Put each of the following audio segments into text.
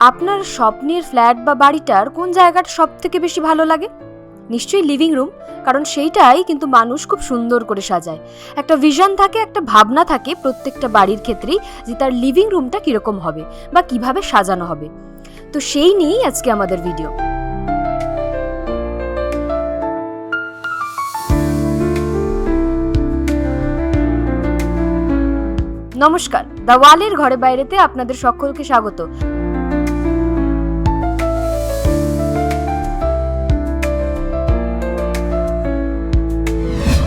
আপনার স্বপ্নের ফ্ল্যাট বা বাড়িটার কোন জায়গাটা সব থেকে বেশি ভালো লাগে? নিশ্চয়ই লিভিং রুম কারণ সেইটাই কিন্তু মানুষ খুব সুন্দর করে সাজায়। একটা ভিশন থাকে, একটা ভাবনা থাকে প্রত্যেকটা বাড়ির ক্ষেত্রেই যে তার লিভিং রুমটা কীরকম হবে বা কীভাবে সাজানো হবে। তো সেই নিয়েই আজকে আমাদের ভিডিও নমস্কার, দ্য ওয়ালের ঘরে বাইরেতে আপনাদের সকলকে স্বাগত।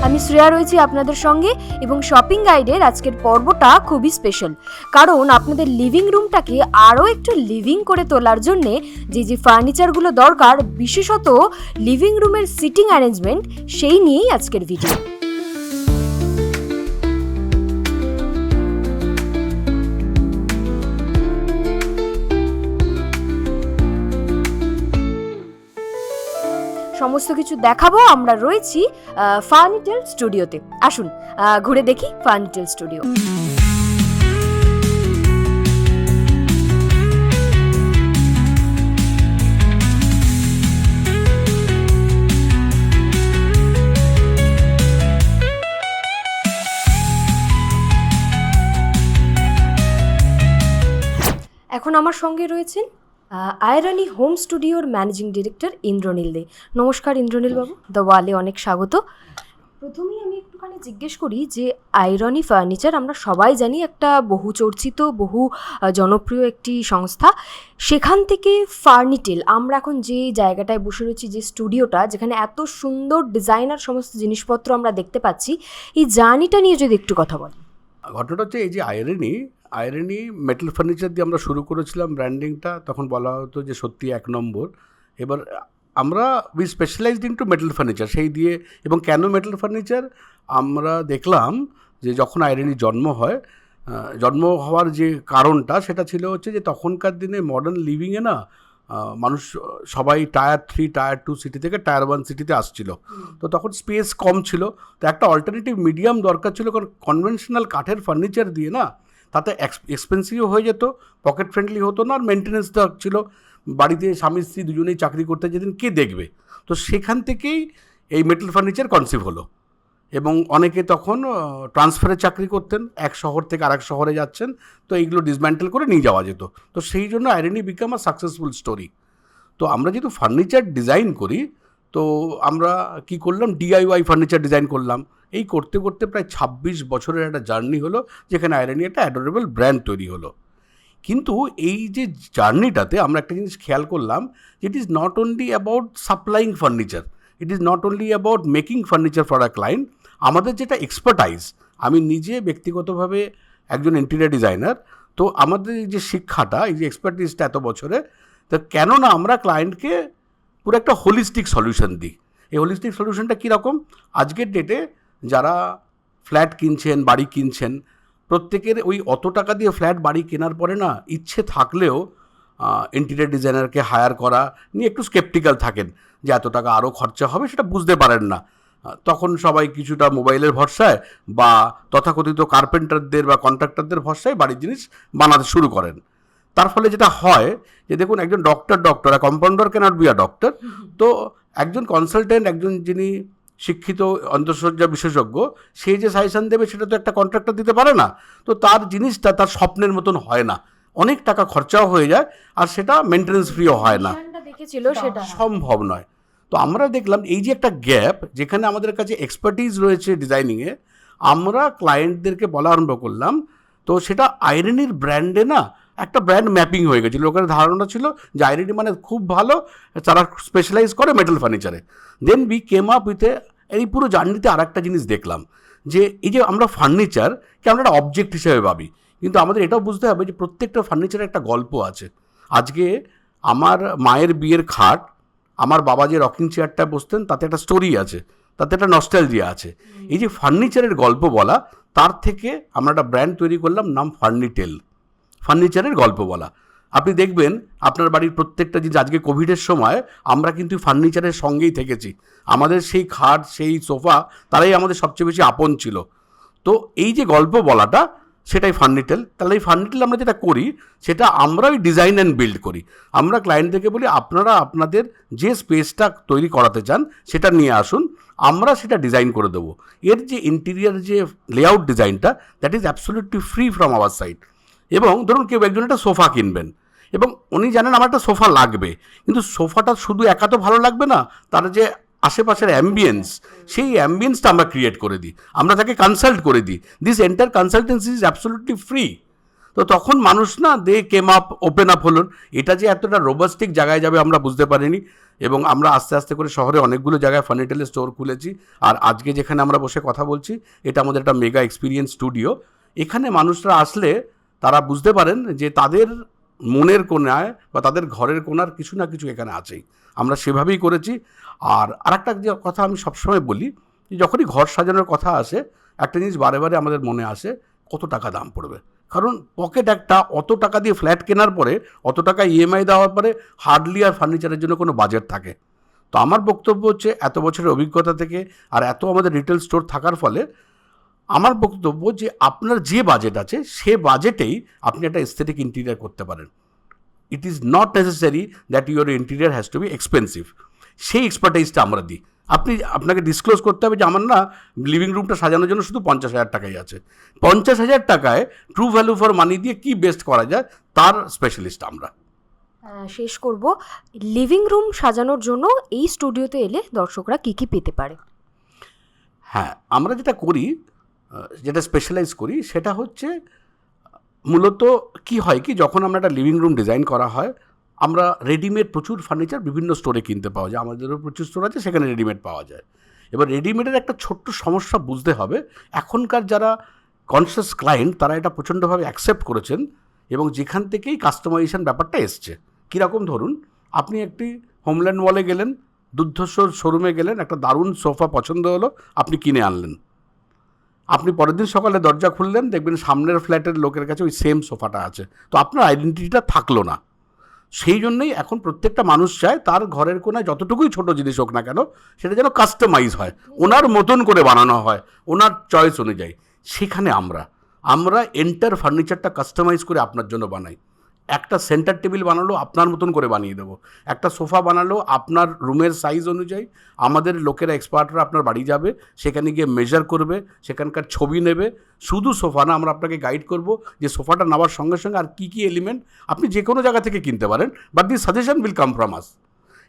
আমি শ্রেয়া রয়েছি আপনাদের সঙ্গে এবং শপিং গাইডের আজকের পর্বটা খুবই স্পেশাল কারণ আপনাদের লিভিং রুমটাকে আরও একটু লিভিং করে তোলার জন্যে যে যে ফার্নিচারগুলো দরকার, বিশেষত লিভিং রুমের সিটিং অ্যারেঞ্জমেন্ট সেই নিয়েই আজকের ভিডিও সমস্ত কিছু দেখাবো, আমরা রয়েছি ফার্নিটেল স্টুডিওতে আসুন ঘুরে দেখি ফার্নিটেল স্টুডিও এখন আমার সঙ্গে রয়েছেন আয়রানি হোম স্টুডিওর ম্যানেজিং ডিরেক্টর ইন্দ্রনীল দে। নমস্কার ইন্দ্রনীল বাবু দ্য ওয়ালে অনেক স্বাগত। প্রথমেই আমি একটুখানি জিজ্ঞেস করি যে, আয়রনি ফার্নিচার আমরা সবাই জানি একটা বহু চর্চিত বহু জনপ্রিয় একটি সংস্থা। সেখান থেকে ফার্নিটেল আমরা এখন যে জায়গাটায় বসে রয়েছি, যে স্টুডিওটা, যেখানে এত সুন্দর ডিজাইনার সমস্ত জিনিসপত্র আমরা দেখতে পাচ্ছি, এই জার্নিটা নিয়ে যদি একটু কথা বলি ঘটনাটা হচ্ছে এই যে আয়রনি আয়রনি মেটাল ফার্নিচার দিয়ে আমরা শুরু করেছিলাম ব্র্যান্ডিংটা তখন বলা হতো যে সত্যি এক নম্বর। এবার আমরা we specialized in to metal furniture সেই দিয়ে এবং কেন মেটাল ফার্নিচার আমরা দেখলাম যে যখন আয়রনি জন্ম হয় জন্ম হওয়ার যে কারণটা সেটা ছিল হচ্ছে যে তখনকার দিনে মডার্ন লিভিংয়ে না মানুষ সবাই tier three tier two city থেকে টায়ার ওয়ান সিটিতে আসছিল। তো তখন স্পেস কম ছিল। তো একটা অল্টারনেটিভ মিডিয়াম দরকার ছিল কারণ কনভেনশনাল কাঠের ফার্নিচার দিয়ে না তাতে এক্সপেন্সিভও হয়ে যেত পকেট ফ্রেন্ডলি হতো না, আর মেনটেন্যান্সটা ছিল, বাড়িতে স্বামী, স্ত্রী দুজনেই চাকরি করতে যেতেন কে দেখবে। তো সেখান থেকেই এই মেটাল ফার্নিচার কনসিভ হলো। এবং অনেকে তখন ট্রান্সফারে চাকরি করতেন, এক শহর থেকে আরেক শহরে যাচ্ছেন, তো এইগুলো ডিসম্যান্টেল করে নিয়ে যাওয়া যেত। তো সেই জন্য আইরেনি বিকাম আ সাকসেসফুল স্টোরি তো আমরা যেহেতু ফার্নিচার ডিজাইন করি তো আমরা কি করলাম? ডিআইওয়াই ফার্নিচার ডিজাইন করলাম। এই করতে করতে প্রায় ছাব্বিশ বছরের একটা জার্নি হলো, যেখানে আয়রনি একটা অ্যাডোরেবল ব্র্যান্ড তৈরি হলো। কিন্তু এই যে জার্নিটাতে আমরা একটা জিনিস খেয়াল করলাম it is not only about supplying furniture it is not only about making furniture for a client আমাদের যেটা এক্সপার্টাইজ আমি নিজে ব্যক্তিগতভাবে একজন ইন্টেরিয়ার ডিজাইনার তো আমাদের যে শিক্ষাটা, এই যে এক্সপার্টিসটা এত বছরে তো কেননা আমরা ক্লায়েন্টকে পুরো একটা হোলিস্টিক সলিউশন দিই। এই হোলিস্টিক সলিউশনটা কীরকম? আজকের ডেটে যারা ফ্ল্যাট কিনছেন, বাড়ি কিনছেন, প্রত্যেকের ওই অত টাকা দিয়ে ফ্ল্যাট বাড়ি কেনার পরে না ইচ্ছে থাকলেও ইন্টেরিয়ার ডিজাইনারকে হায়ার করা নিয়ে একটু স্কেপটিক্যাল থাকেন যে এত টাকা আরও খরচা হবে সেটা বুঝতে পারেন না। তখন সবাই কিছুটা মোবাইলের ভরসায় বা তথাকথিত কার্পেন্টারদের বা কন্ট্রাক্টরদের ভরসায় বাড়ির জিনিস বানাতে শুরু করেন। তার ফলে যেটা হয় যে দেখুন একজন doctor doctor compounder cannot be a doctor তো একজন কনসালটেন্ট একজন যিনি শিক্ষিত অন্তঃসজ্জা বিশেষজ্ঞ সে যে সাজেশন দেবে সেটা তো একটা কন্ট্রাক্টর দিতে পারে না। তো তার জিনিসটা তার স্বপ্নের মতন হয় না। অনেক টাকা খরচাও হয়ে যায় আর সেটা মেনটেন্যান্স ফ্রিও হয় না। দেখেছিল সেটা। সম্ভব নয়। তো আমরা দেখলাম এই যে একটা গ্যাপ যেখানে আমাদের কাছে এক্সপার্টিজ রয়েছে ডিজাইনিংয়ে আমরা ক্লায়েন্টদেরকে বলা আরম্ভ করলাম। তো সেটা আইরেনির ব্র্যান্ডে না একটা ব্র্যান্ড ম্যাপিং হয়ে গেছে লোকের ধারণা ছিল যে আইরেনি মানে খুব ভালো তারা স্পেশালাইজ করে মেটাল ফার্নিচারে দেন বি কেম আপ উইথে এই পুরো জার্নিতে আর একটা জিনিস দেখলাম যে এই যে আমরা ফার্নিচারকে আমরা একটা অবজেক্ট হিসেবে ভাবি। কিন্তু আমাদের এটাও বুঝতে হবে যে প্রত্যেকটা ফার্নিচারের একটা গল্প আছে। আজকে আমার মায়ের বিয়ের খাট আমার বাবা যে রকিং চেয়ারটা বসতেন তাতে একটা স্টোরি আছে তাতে একটা নস্টালজিয়া আছে। এই যে ফার্নিচারের গল্প বলা তার থেকে আমরা একটা ব্র্যান্ড তৈরি করলাম নাম ফার্নিটেল ফার্নিচারের গল্প বলা। আপনি দেখবেন আপনার বাড়ির প্রত্যেকটা জিনিস, আজকে কোভিডের সময় আমরা কিন্তু ফার্নিচারের সঙ্গেই থেকেছি। আমাদের সেই খাট, সেই সোফা, তারাই আমাদের সবচেয়ে বেশি আপন ছিল। তো এই যে গল্প বলাটা, সেটাই ফার্নিটেল। তাহলে এই ফার্নিটেল আমরা যেটা করি, সেটা আমরাই ডিজাইন অ্যান্ড বিল্ড করি। আমরা ক্লায়েন্টদেরকে বলি, আপনারা আপনাদের যে স্পেসটা তৈরি করাতে চান, সেটা নিয়ে আসুন। আমরা সেটা ডিজাইন করে দেবো। এর যে ইন্টেরিয়ার যে লেআউট ডিজাইনটা that is absolutely free from our side এবং ধরুন কেউ একজন একটা সোফা কিনবেন এবং উনি জানেন আমার একটা সোফা লাগবে, কিন্তু সোফাটা শুধু একা তো ভালো লাগবে না, তার যে আশেপাশের অ্যাম্বিয়েন্স সেই অ্যাম্বিয়েন্সটা আমরা ক্রিয়েট করে দিই। আমরা তাকে কনসাল্ট করে দিই। This entire consultancy is absolutely free তো তখন মানুষ না they came up open up হলেন। এটা যে এতটা রোবাস্টিক জায়গায় যাবে আমরা বুঝতে পারিনি। এবং আমরা আস্তে আস্তে করে শহরে অনেকগুলো জায়গায় ফার্নিটেলের স্টোর খুলেছি। আর আজকে যেখানে আমরা বসে কথা বলছি, এটা আমাদের একটা মেগা এক্সপিরিয়েন্স স্টুডিও এখানে মানুষরা আসলে তারা বুঝতে পারেন যে তাদের মনের কোনায় বা তাদের ঘরের কোনার কিছু না কিছু এখানে আছেই। আমরা সেভাবেই করেছি। আর আরেকটা যে কথা আমি সবসময় বলি, যে যখনই ঘর সাজানোর কথা আসে, একটা জিনিস বারে বারে আমাদের মনে আসে, কত টাকা দাম পড়বে? কারণ পকেট একটা অত টাকা দিয়ে ফ্ল্যাট কেনার পরে, অত টাকা ইএমআই দেওয়ার পরে হার্ডলি আর ফার্নিচারের জন্য কোনো বাজেট থাকে। তো আমার বক্তব্য হচ্ছে, এত বছরের অভিজ্ঞতা থেকে আর এত আমাদের রিটেল স্টোর থাকার ফলে আমার বক্তব্য যে আপনার যে বাজেট আছে সে বাজেটেই আপনি একটা এস্থেটিক ইন্টিরিয়ার করতে পারেন। It is not necessary that your interior has to be expensive সেই এক্সপার্টাইজটা আমরা দিই। আপনি আপনাকে ডিসক্লোজ করতে হবে যে আমার না লিভিং রুমটা সাজানোর জন্য শুধু পঞ্চাশ হাজার টাকাই আছে। পঞ্চাশ হাজার টাকায় ট্রু ভ্যালু ফর মানি দিয়ে কি বেস্ট করা যায় তার স্পেশালিস্ট আমরা। আহ, শেষ করব। লিভিং রুম সাজানোর জন্য এই স্টুডিওতে এলে দর্শকরা কি কি পেতে পারে? হ্যাঁ আমরা যেটা করি যেটা স্পেশালাইজ করি, সেটা হচ্ছে মূলত কি হয় কি, যখন আমরা একটা লিভিং রুম ডিজাইন করা হয়, আমরা রেডিমেড প্রচুর ফার্নিচার বিভিন্ন স্টোরে কিনতে পাওয়া যায়। আমাদেরও প্রচুর স্টোর আছে, সেখানে রেডিমেড পাওয়া যায়। এবার রেডিমেডের একটা ছোট্ট সমস্যা বুঝতে হবে, এখনকার যারা কনসিয়াস ক্লায়েন্ট তারা এটা প্রচণ্ডভাবে অ্যাকসেপ্ট করেছেন এবং যেখান থেকেই কাস্টমাইজেশন ব্যাপারটা এসছে। কীরকম ধরুন, আপনি একটি হোমল্যান্ড মলে গেলেন দুর্ধর্ষর শোরুমে গেলেন, একটা দারুণ সোফা পছন্দ হলো, আপনি কিনে আনলেন। আপনি পরের দিন সকালে দরজা খুললেন, দেখবেন সামনের ফ্ল্যাটের লোকের কাছে ওই সেম সোফাটা আছে। তো আপনার আইডেন্টিটিটা থাকল না। সেই জন্যই এখন প্রত্যেকটা মানুষ চায় তার ঘরের কোনায় যতটুকুই ছোট জিনিস হোক না কেন, সেটা যেন কাস্টমাইজ হয়। ওনার মতন করে বানানো হয়, ওনার চয়েস অনুযায়ী। সেখানে আমরা আমরা এন্টার ফার্নিচারটা কাস্টমাইজ করে আপনার জন্য বানাই। একটা সেন্টার টেবিল বানালো, আপনার মতন করে বানিয়ে দেবো। একটা সোফা বানালো, আপনার রুমের সাইজ অনুযায়ী, আমাদের লোকেরা, এক্সপার্টরা আপনার বাড়ি যাবে, সেখানে গিয়ে মেজার করবে, সেখানকার ছবি নেবে। শুধু সোফা না, আমরা আপনাকে গাইড করব যে সোফাটা নেওয়ার সঙ্গে সঙ্গে আর কী কী এলিমেন্ট আপনি যে কোনো জায়গা থেকে কিনতে পারেন but the suggestion will come from us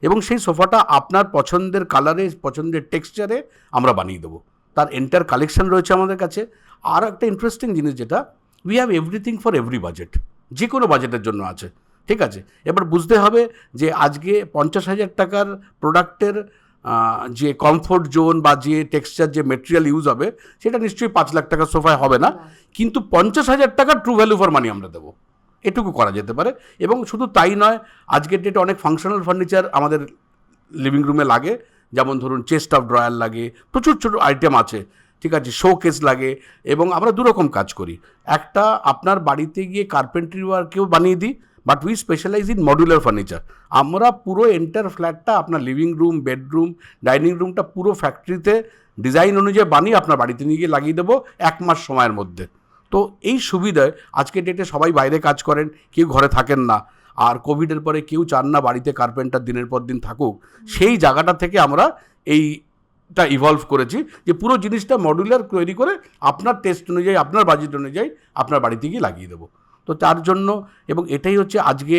এবং সেই সোফাটা আপনার পছন্দের কালারে পছন্দের টেক্সচারে আমরা বানিয়ে দেবো। তার এন্টার কালেকশন রয়েছে আমাদের কাছে। আর একটা ইন্টারেস্টিং জিনিস যেটা we have everything for every budget যে কোনো বাজেটের জন্য আছে, ঠিক আছে? এবার বুঝতে হবে যে আজকে পঞ্চাশ হাজার টাকার প্রোডাক্টের যে কমফোর্ট জোন বা যে টেক্সচার যে মেটেরিয়াল ইউজ হবে, সেটা নিশ্চয়ই পাঁচ লাখ টাকার সোফায় হবে না। কিন্তু পঞ্চাশ হাজার টাকার ট্রু ভ্যালু ফর মানি আমরা দেবো। এটুকু করা যেতে পারে। এবং শুধু তাই নয়, আজকের ডেটে অনেক ফাংশনাল ফার্নিচার আমাদের লিভিং রুমে লাগে। যেমন ধরুন চেস্ট অফ ড্রয়ার লাগে, প্রচুর ছোটো আইটেম আছে। ঠিক আছে শো কেস লাগে এবং আমরা দুরকম কাজ করি। একটা, আপনার বাড়িতে গিয়ে কার্পেন্ট্রি ওয়ার্কেও বানিয়ে দিই but we specialize in modular furniture আমরা পুরো এন্টার ফ্ল্যাটটা আপনার লিভিং রুম বেডরুম ডাইনিং রুমটা পুরো ফ্যাক্টরিতে ডিজাইন অনুযায়ী বানিয়ে আপনার বাড়িতে নিয়ে গিয়ে লাগিয়ে দেবো এক মাস সময়ের মধ্যে। তো এই সুবিধায় আজকের ডেটে সবাই বাইরে কাজ করেন, কেউ ঘরে থাকেন না। আর কোভিডের পরে কেউ চান না বাড়িতে কার্পেন্টার দিনের পর দিন থাকুক। সেই জায়গাটা থেকে আমরা এইটা ইভলভ করেছি যে পুরো জিনিসটা মডুলার তৈরি করে আপনার টেস্ট অনুযায়ী, আপনার বাজেট অনুযায়ী আপনার বাড়িতে গিয়ে লাগিয়ে দেবো। তো তার জন্য এবং এটাই হচ্ছে আজকে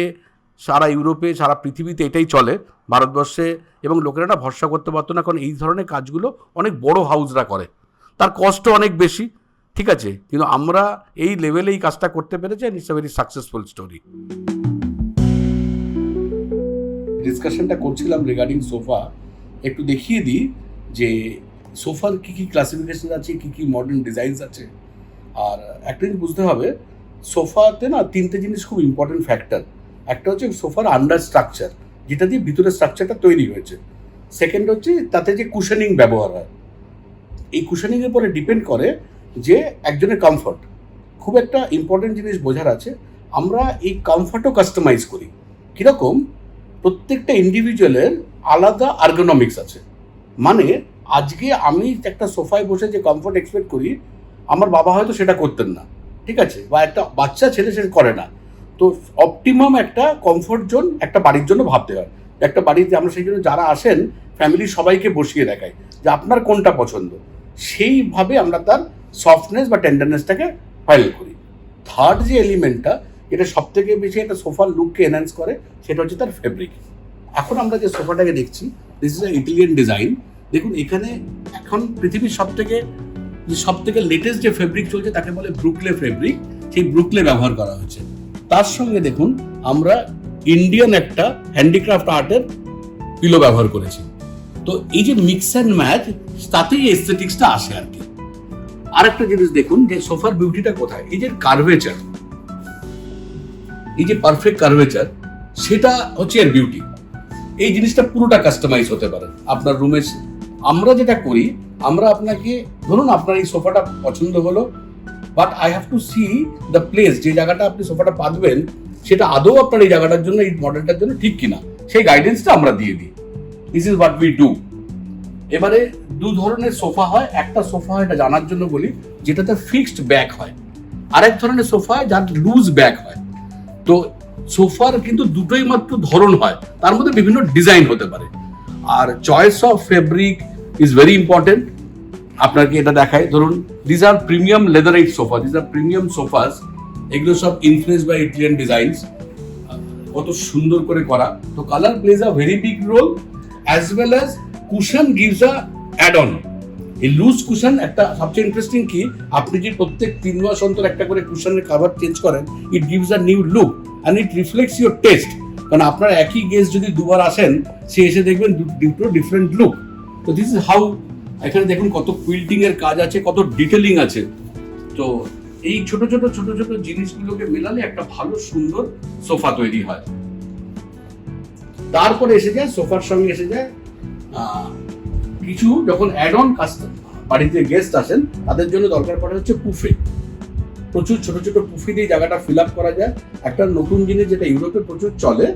সারা ইউরোপে, সারা পৃথিবীতে এটাই চলে ভারতবর্ষে এবং লোকেরা না ভরসা করতে পারতো না কারণ এই ধরনের কাজগুলো অনেক বড় হাউসরা করে। তার কষ্ট অনেক বেশি, ঠিক আছে? কিন্তু আমরা এই লেভেলে এই কাজটা করতে পেরেছি it's a very successful story ডিসকাশনটা করছিলাম রিগার্ডিং সোফা একটু দেখিয়ে দিই। যে সোফার কী কী ক্লাসিফিকেশন আছে, কী কী মডার্ন ডিজাইনস আছে, আর একটা জিনিস বুঝতে হবে সোফাতে না তিনটে জিনিস খুব ইম্পর্টেন্ট ফ্যাক্টর একটা হচ্ছে সোফার আন্ডার স্ট্রাকচার যেটা দিয়ে ভিতরের স্ট্রাকচারটা তৈরি হয়েছে। সেকেন্ড হচ্ছে তাতে যে কুশনিং ব্যবহার হয়। এই কুশনিংয়ের উপরে ডিপেন্ড করে যে একজনের কমফর্ট খুব একটা ইম্পর্টেন্ট জিনিস বোঝার আছে, আমরা এই কমফর্টও কাস্টমাইজ করি। কীরকম? প্রত্যেকটা ইন্ডিভিজুয়ালের আলাদা আর্গোনমিক্স আছে। মানে আজকে আমি একটা সোফায় বসে যে কমফর্ট এক্সপেক্ট করি, আমার বাবা হয়তো সেটা করতেন না। ঠিক আছে? বা একটা বাচ্চা ছেলে সে করে না। তো অপটিমাম একটা কমফোর্ট জোন একটা বাড়ির জন্য ভাবতে হয়। একটা বাড়িতে আমরা সেই জন্য যারা আসেন ফ্যামিলির সবাইকে বসিয়ে দেখাই যে আপনার কোনটা পছন্দ। সেইভাবে আমরা তার সফটনেস বা টেন্ডারনেসটাকে ফাইল করি। থার্ড যে এলিমেন্টটা এটা সব থেকে বেশি একটা সোফার লুককে এনহ্যান্স করে, সেটা হচ্ছে তার ফেব্রিক এখন আমরা যে সোফাটাকে দেখছি দিস ইজ ইটালিয়ান ডিজাইন দেখুন, এখানে এখন পৃথিবীর সব থেকে যে সব থেকে লেটেস্ট যে ফেব্রিক চলছে, তাকে বলে ব্রুকলে ফেব্রিক সেই ব্রুকলে ব্যবহার করা হয়েছে। তার সঙ্গে দেখুন, আমরা ইন্ডিয়ান একটা হ্যান্ডিক্রাফট আর্টের পিলো ব্যবহার করেছি। তো এই যে মিক্স অ্যান্ড ম্যাচ তাতেই এস্থেটিক্সটা আসে আর কি। আরেকটা জিনিস দেখুন, যে সোফার বিউটিটা কোথায়? এই যে কার্ভেচার এই যে পারফেক্ট কার্ভেচার সেটা হচ্ছে এর বিউটি এই জিনিসটা পুরোটা কাস্টমাইজ হতে পারে। আপনার রুমে আমরা যেটা করি, আমরা আপনাকে, ধরুন আপনার এই সোফাটা পছন্দ হলো but I have to see the place যে জায়গাটা আপনি সোফাটা পাতবেন সেটা আদৌ আপনার এই জায়গাটার জন্য, এই মডেলটার জন্য ঠিক কিনা। সেই গাইডেন্সটা আমরা দিয়ে দিই। This is what we do এবারে দু ধরনের সোফা হয়। একটা সোফা হয়, এটা জানার জন্য বলি, যেটাতে ফিক্সড ব্যাক হয়। আরেক ধরনের সোফা হয়, যার লুজ ব্যাক হয়। তো সোফার কিন্তু দুটোই মাত্র ধরন হয়। তার মধ্যে বিভিন্ন ডিজাইন হতে পারে। আর choice of fabric is very important আপনাকে এটা দেখায় ধরুন these are premium leatherite sofa these are premium sofas এগুলো সব ইনফ্লুয়েন্স বাই ইটালিয়ান ডিজাইনস কত সুন্দর করে করা। তো colour plays a very big role as well as cushion gives a add on এই লুজ কুশন একটা সবচেয়ে ইন্টারেস্টিং কি? আপনি যে প্রত্যেক তিন মাস অন্তর একটা করে কুশনের কাভার চেঞ্জ করেন it gives a new look and it reflects your taste কারণ আপনার একই গেস্ট যদি দুবার আসেন, সে এসে দেখবেন দুটো ডিফারেন্ট লুক তো দিস ইজ হাউ এখানে দেখুন কত কুইল্টিং এর কাজ আছে, কত ডিটেলিং আছে। তো এই ছোট ছোট ছোট ছোট জিনিসগুলোকে মেলালে একটা ভালো, সুন্দর সোফা তৈরি হয়। তারপরে এসে যায়, সোফার সঙ্গে এসে যায় কিছু যখন অ্যাড অন কাস্টমার বাড়িতে গেস্ট আসেন, তাদের জন্য দরকার পড়ে হচ্ছে পুফে প্রচুর ছোট ছোট পুফি দিয়ে জায়গাটা ফিল আপ করা যায়। একটা নতুন জিনিস যেটা ইউরোপে প্রচুর চলে,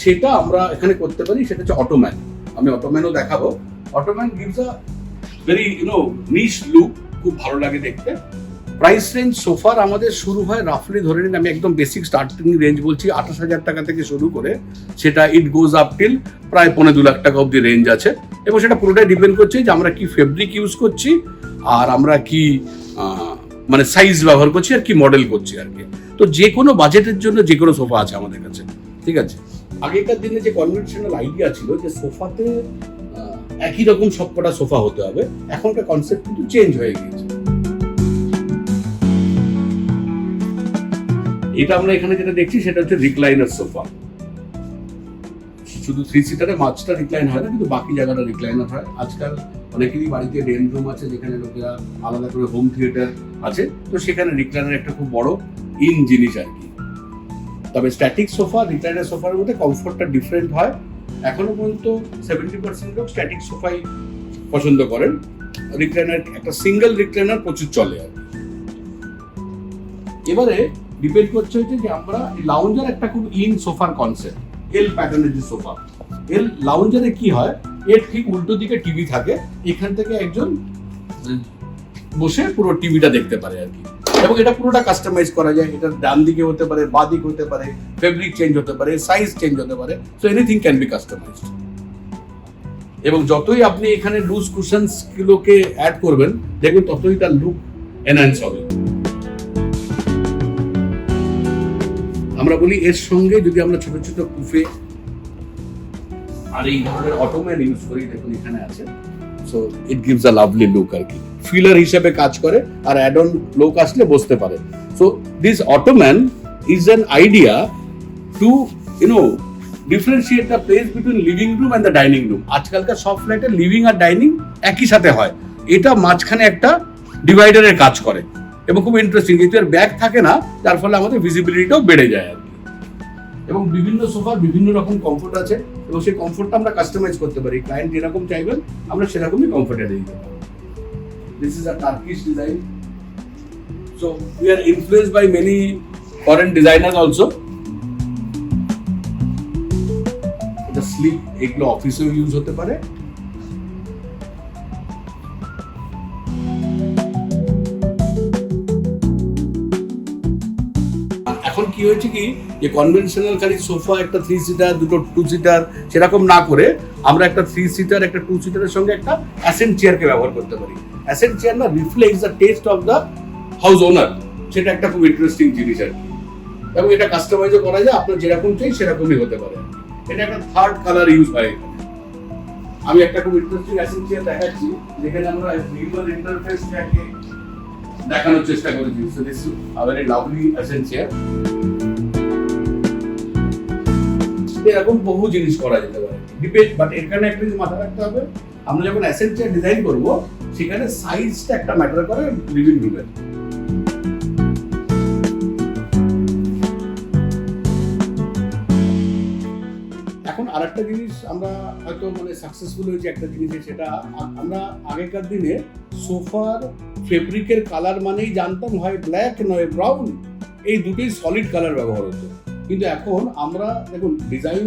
সেটা আমরা এখানে করতে পারি, সেটা হচ্ছে অটোম্যান আমি অটোম্যানও দেখাবো। Ottoman gives a very you know niche look খুব ভালো লাগে দেখতে। প্রাইস রেঞ্জ সোফার আমাদের শুরু হয় রাফলি ধরে নিন, আমি একদম বেসিক স্টার্টিং রেঞ্জ বলছি, আঠাশ হাজার টাকা থেকে শুরু করে, সেটা ইট গোজ আপ টিল প্রায় পনেরো দু লাখ টাকা অব্দি রেঞ্জ আছে। এবং সেটা পুরোটাই ডিপেন্ড করছে যে আমরা কি ফেব্রিক ইউজ করছি, আর আমরা কি মানে সাইজ ব্যবহার করছি আর কি মডেল করছি আর কি। তো যে কোনো বাজেটের জন্য যে কোনো সোফা আছে আমাদের কাছে, ঠিক আছে? আগেকার দিনে যে কনভেনশনাল আইডিয়া ছিল যে সোফাতে একই রকম সবকটা সোফা হতে হবে, এখনকার কনসেপ্ট কিন্তু চেঞ্জ হয়ে গিয়েছে। এটা আমরা এখানে যেটা দেখছি সেটা হচ্ছে রিক্লাইনার সোফা শুধু থ্রি সিটারে মাঝটা রিক্লাইন হয় না, কিন্তু বাকি জায়গাটা রিক্লাইনার হয়। আজকাল অনেকেরই বাড়িতে ডেন রুম আছে যেখানে লোকেরা আলাদা করে হোম থিয়েটার আছে। তো সেখানে রিক্লাইনার একটা খুব বড় ইন জিনিস আর কি। তবে স্ট্যাটিক সোফা রিক্লাইনার সোফার মধ্যে কমফোর্টটা ডিফারেন্ট হয়। এখনও পর্যন্ত সেভেন্টি পার্সেন্ট লোক স্ট্যাটিক সোফাই পছন্দ করেন। রিক্লাইনার একটা সিঙ্গেল রিক্লাইনার প্রচুর চলে আর এবারে ডিপেন্ড করছে হচ্ছে যে আমরা লাউঞ্জার একটা খুব ইন সোফার কনসেপ্ট এল প্যাটার্নের যে সোফা এল লাউঞ্জারে কি হয়? এর ঠিক উল্টো দিকে টিভি থাকে, এখান থেকে একজন বসে পুরো টিভিটা দেখতে পারে আর কি। এবং এটা পুরোটা কাস্টমাইজ করা যায়, এটা ডান দিকে হতে পারে, বা দিক হতে পারে ফেব্রিক চেঞ্জ হতে পারে সাইজ চেঞ্জ হতে পারে so anything can be customized এবং যতই আপনি এখানে লুজ কুশনস গুলোকে অ্যাড করবেন, দেখবেন ততই তার লুক এনহ্যান্স হবে। আমরা বলি, এর সঙ্গে যদি আমরা ছোট ছোট কুফে আর এই ধরনের অটোম্যান ইউজ করি দেখুন এখানে আছে। So it gives a lovely look আর কি। ফিলার হিসেবে কাজ করে আর অ্যাড অন লোক আসলে বসতে পারে। So this ottoman is an idea to you know differentiate the place between living room and the dining room আজকালকার সব ফ্ল্যাটে লিভিং আর ডাইনিং একই সাথে হয়। এটা মাঝখানে একটা ডিভাইডারের কাজ করে। এবং খুব ইন্টারেস্টিং যেহেতু এর ব্যাগ থাকে না, যার ফলে আমাদের ভিজিবিলিটিটাও বেড়ে যায় আর এবং বিভিন্ন সোফার বিভিন্ন রকম কমফোর্ট আছে এবং সেই কমফোর্টটা আমরা কাস্টমাইজ করতে পারি। ক্লায়েন্ট যেরকম চাইবেন, আমরা সেরকমই কমফোর্টে দিতে পারব this is a Turkish design so we are influence by many foreign designer also এটা স্লিপ এগুলো অফিসেও ইউজ হতে পারে। কি হয়েছে কি? যে কনভেনশনাল খালি সোফা একটা থ্রি সিটার দুটো টু সিটার সেরকম না করে আমরা একটা থ্রি সিটার একটা টু সিটারের সঙ্গে একটা অ্যাসেন্ট চেয়ারকে ব্যবহার করতে পারি। অ্যাসেন্ট চেয়ার না reflects the taste of the house owner সেটা একটা খুব ইন্টারেস্টিং জিনিস আর কি। এবং এটা কাস্টমাইজও করা যায়, আপনার যেরকম চাই সেরকমই হতে পারে এটা একটা থার্ড কালার ইউজ হয় আমি একটা খুব ইন্টারেস্টিং অ্যাসেন্ট চেয়ার দেখাচ্ছি, যেখানে আমরা ভিজুয়াল ইন্টারফেসটাকে দেখানোর চেষ্টা করেছি। So this a very lovely accent chair এরকম বহু জিনিস করা যেতে পারে। ডিপেন্ড বাট এখানে একটা জিনিস মাথা রাখতে হবে, আমরা যখন অ্যাসেন্ট ডিজাইন করব, সেখানে সাইজটা একটা ম্যাটার করে লিভিং রুমের এখন আরেকটা জিনিস আমরা হয়তো মানে সাকসেসফুল হয়েছে একটা জিনিসে, সেটা আমরা আগেকার দিনে সোফার ফেব্রিকের কালার মানেই জানতাম হয় ব্ল্যাক নয় ব্রাউন এই দুটোই সলিড কালার ব্যবহার হতো। কিন্তু এখন আমরা, দেখুন ডিজাইন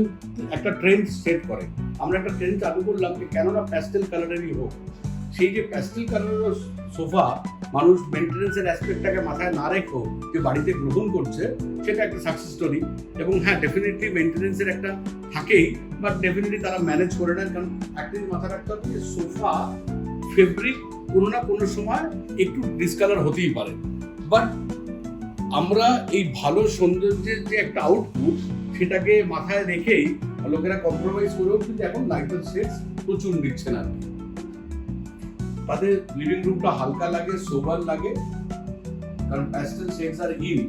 একটা ট্রেন্ড সেট করে। আমরা একটা ট্রেন্ড চালু করলাম যে কেননা প্যাস্টেল কালারেরই হোক, সেই যে প্যাস্টেল কালারের সোফা মানুষ মেনটেন্যান্সের অ্যাসপেক্টটাকে মাথায় না রেখেও যে বাড়িতে গ্রহণ করছে, সেটা একটা সাকসেস স্টোরি এবং হ্যাঁ ডেফিনেটলি মেনটেন্যান্সের একটা থাকেই বাট ডেফিনেটলি তারা ম্যানেজ করে নেন কারণ একদিন মাথায় রাখতে হবে যে সোফা ফেব্রিক কোনো না কোনো সময় একটু ডিসকালার হতেই পারে। বাট আমরা এই ভালো সৌন্দর্যের যে একটা আউটপুট সেটাকে মাথায় রেখেই লোকেরা কম্প্রোমাইজ করেও কিন্তু এখন লাইটার সেটস প্রচুর নিচ্ছেন আর তাদের লিভিং রুমটা হালকা লাগে সোবার লাগে, কারণ প্যাস্টেল শেডস আর ইন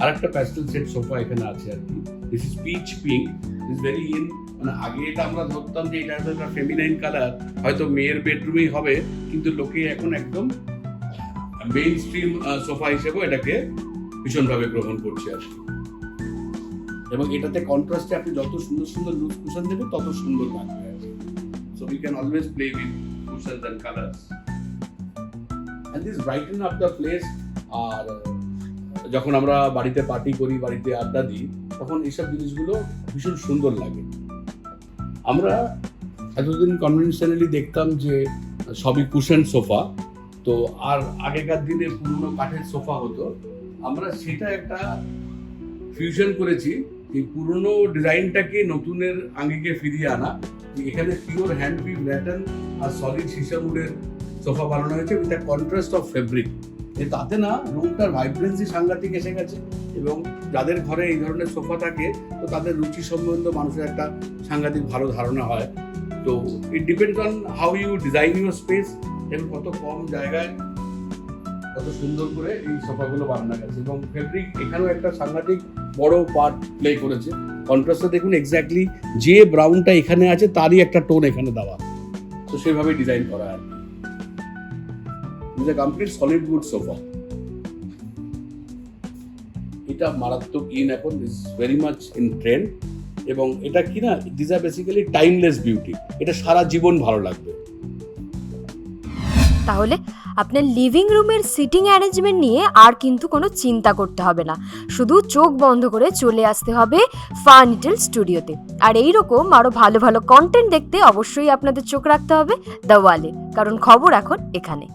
আর একটা প্যাস্টেল সেট সোফা এখানে আছে আর কি। This is peach pink is very in মানে আগে এটা আমরা ধরতাম যে এটা একটা ফেমিনাইন কালার হয়তো মেয়ের বেডরুমেই হবে, কিন্তু লোকে এখন একদম মেইন স্ট্রিম সোফা হিসেবেও এটাকে ভীষণভাবে গ্রহণ করছে আর এবং এটাতে কন্ট্রাস্টে আপনি যত সুন্দর সুন্দর লুজ কুশন দেবেন তত সুন্দর লাগবে so we can always play with cushions and colours and this brighten up the place আর যখন আমরা বাড়িতে পার্টি করি, বাড়িতে আড্ডা দিই, তখন এইসব জিনিসগুলো ভীষণ সুন্দর লাগে। আমরা এতদিন কনভেনশনালি দেখতাম যে সবই কুশন সোফা তো আর আগেকার দিনে পুরনো কাঠের সোফা হতো। আমরা সেটা একটা ফিউশন করেছি এই পুরনো ডিজাইনটাকে নতুনের আঙ্গিকে ফিরিয়ে আনা। এখানে পিওর হ্যান্ড পিভ ল্যাটন আর সলিড সিসামুডের সোফা বানানো হয়েছে with the contrast of fabric তাতে না রুমটার ভাইব্রেন্সি সাংঘাতিক এসে গেছে এবং যাদের ঘরে এই ধরনের সোফা থাকে, তো তাদের রুচি সম্বন্ধে মানুষের একটা সাংঘাতিক ভালো ধারণা হয়। তো it depends on how you design your space এবং কত কম জায়গায় কত সুন্দর করে এই সোফাগুলো বানানো গেছে এবং ফেব্রিক এখানেও একটা সাংঘাতিক বড় পার্ট প্লে করেছে। কন্ট্রাস্টটা দেখুন এক্স্যাক্টলি যে ব্রাউনটা এখানে আছে তারই একটা টোন এখানে দেওয়া। তো সেভাবে ডিজাইন করা আর is complete solid wood sofa এটা মারাত্মক ইন এখন is very much in trend এবং এটা কি না these are basically timeless beauty এটা সারা জীবন ভালো লাগবে। তাহলে আপনার লিভিং রুমের সিটিং অ্যারেঞ্জমেন্ট নিয়ে আর কিন্তু কোনো চিন্তা করতে হবে না। শুধু চোখ বন্ধ করে চলে আসতে হবে ফার্নিটেল স্টুডিওতে আর এইরকম আরও ভালো ভালো কন্টেন্ট দেখতে অবশ্যই আপনাদের চোখ রাখতে হবে দ্য ওয়ালে কারণ খবর এখন এখানে।